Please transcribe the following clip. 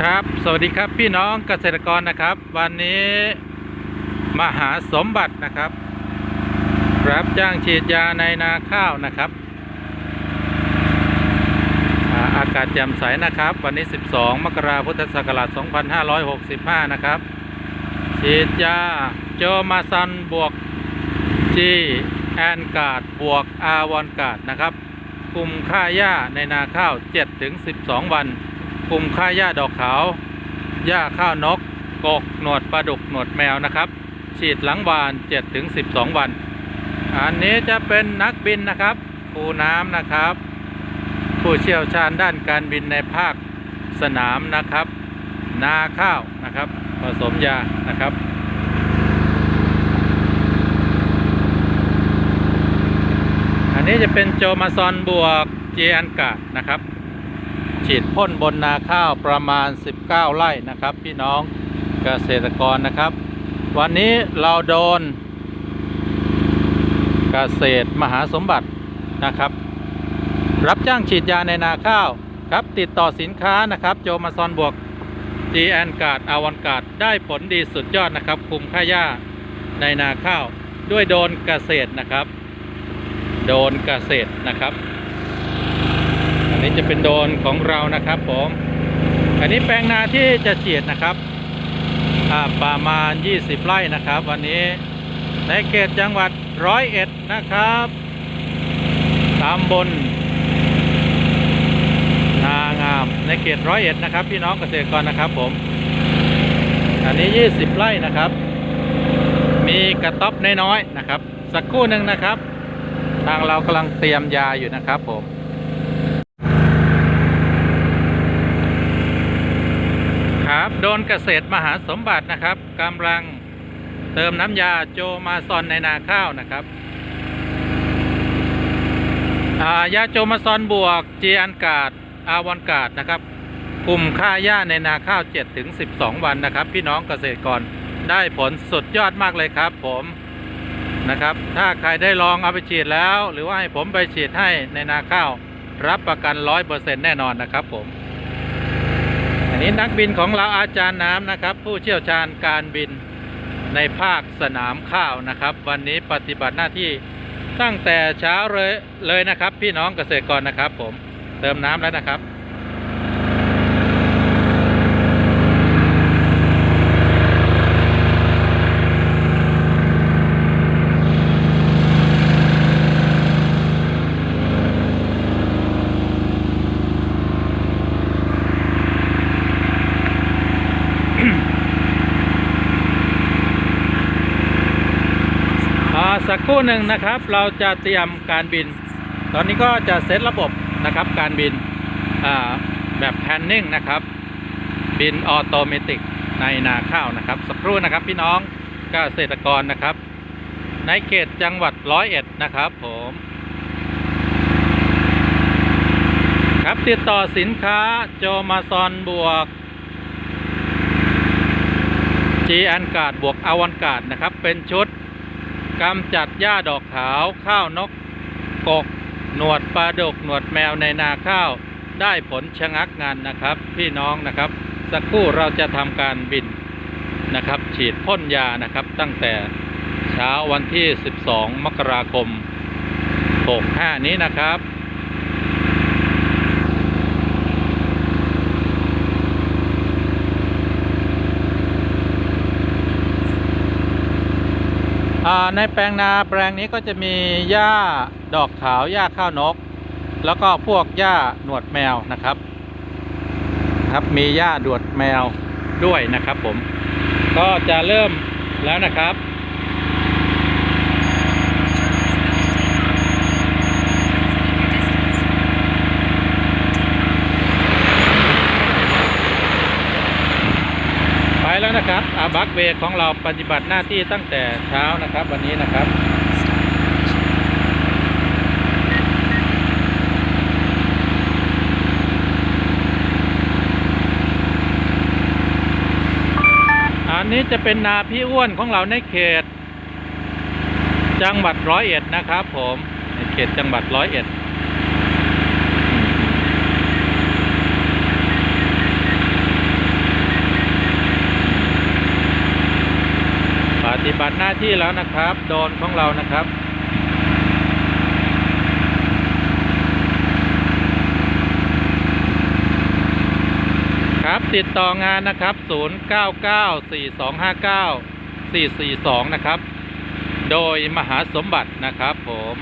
ครับ สวัสดีครับพี่น้องเกษตรกรนะครับ วันนี้มาหาสมบัตินะครับ รับจ้างฉีดยาในนาข้าวนะครับอาอากาศแจ่มใสนะครับ วันนี้ 12 มกราคมพุทธศักราช 2565 นะครับ ฉีดยาโจมาซันบวกจีแอนกาดบวกอาวอนกาดนะครับ คุมค่าหญ้าในนาข้าว 7-12 วัน คุมค่าหญ้าดอกขาวหญ้าข้าวนกกกหนวดปลาดุกหนวดแมวนะครับ ฉีดหลังบาน7-12 วัน อันนี้จะเป็นนักบินนะครับปูน้ำนะครับ ผู้เชี่ยวชาญด้านการบินในภาคสนามนะครับ นาข้าวนะครับ ผสมยานะครับอันนี้จะเป็นโจมาซอนบวกเจอันกานะครับ ฉีดพ่นบนนาข้าวประมาณ 19 ไร่นะครับ พี่น้องเกษตรกรนะครับ วันนี้เราโดนเกษตรมหาสมบัตินะครับ รับจ้างฉีดยาในนาข้าวครับ ติดต่อสินค้านะครับ โจมาซอนบวก g ีแอนกาดอาวันกาดได้ผลดีสุดยอดนะครับ คุมค่าหญ้าในนาข้าว ด้วยโดนเกษตรนะครับ โดนเกษตรนะครับ นนี้จะเป็นโดนของเรานะครับผม อันนี้แปลงนาที่จะเฉียดนะครับประมาณ 20 ไร่นะครับ วันนี้ในเขตจังหวัดร้อยเอ็ดนะครับตำบลนางามในเขตร้อยเอ็ดนะครับ พี่น้องเกษตรกรนะครับผม อันนี้ 20 ไร่นะครับ มีกระต๊อบน้อยๆนะครับ สักครู่หนึ่งนะครับ ทางเรากำลังเตรียมยาอยู่นะครับผม ครับโดนเกษตรมหาสมบัตินะครับกำลังเติมน้ำยาโจมาซอนในนาข้าวนะครับายาโจมาซอนบวกเจีอันกาดอาวอนกาดนะครับคุมค่าหญ้าในนาข้าว7ถึง12 วันนะครับ พี่น้องเกษตรกรได้ผลสุดยอดมากเลยครับผมนะครับ ถ้าใครได้ลองเอาไปฉีดแล้ว หรือว่าให้ผมไปฉีดให้ในนาข้าว รับประกัน 100%แน่นอนนะครับผม นี้นักบินของเราอาจารย์น้ำนะครับ ผู้เชี่ยวชาญการบินในภาคสนามข้าวนะครับ วันนี้ปฏิบัติหน้าที่ตั้งแต่เช้าเลยเลยนะครับ พี่น้องเกษตรกรนะครับ ผมเติมน้ำแล้วนะครับ สักครู่หนึ่งนะครับ เราจะเตรียมการบิน ตอนนี้ก็จะเซตระบบนะครับ การบินแบบแพนนิ่งนะครับ บินออโตเมติกในนาข้าวนะครับ สักครู่นะครับพี่น้องเกษตรกรนะครับ ในเขตจังหวัดร้อยเอ็ดนะครับผมครับติดต่อสินค้าโจมาซอนบวกจีอันการ์ดบวกอวันการ์ดนะครับ เป็นชุด กำจัดหญ้าดอกขาวข้าวนกกก หนวดปลาดก หนวดแมวในนาข้าว ได้ผลชะงักงานนะครับ พี่น้องนะครับ สักครู่เราจะทำการบินนะครับ ฉีดพ่นยานะครับ ตั้งแต่เช้าวันที่ 12 มกราคม 65 นี้นะครับ ในแปลงนาแปลงนี้ก็จะมีหญ้าดอกขาวหญ้าข้าวนก แล้วก็พวกหญ้าหนวดแมวนะครับ ครับมีหญ้าดวดแมวด้วยนะครับ ผม ก็จะเริ่มแล้วนะครับ ไปแล้วนะ ครับอาบักเวของเราปฏิบัติหน้าที่ตั้งแต่เช้านะครับ วันนี้นะครับอันนี้จะเป็นนาพี่อ้วนของเราในเขต จังหวัดร้อยเอ็ดนะครับ ผมในเขตจังหวัดร้อยเอ็ด อ ปฏิ บัติหน้าที่แล้วนะครับโดนของเรานะครับครับติดต่องานนะครับ 0994259442 นะครับ โดยมหาสมบัตินะครับผม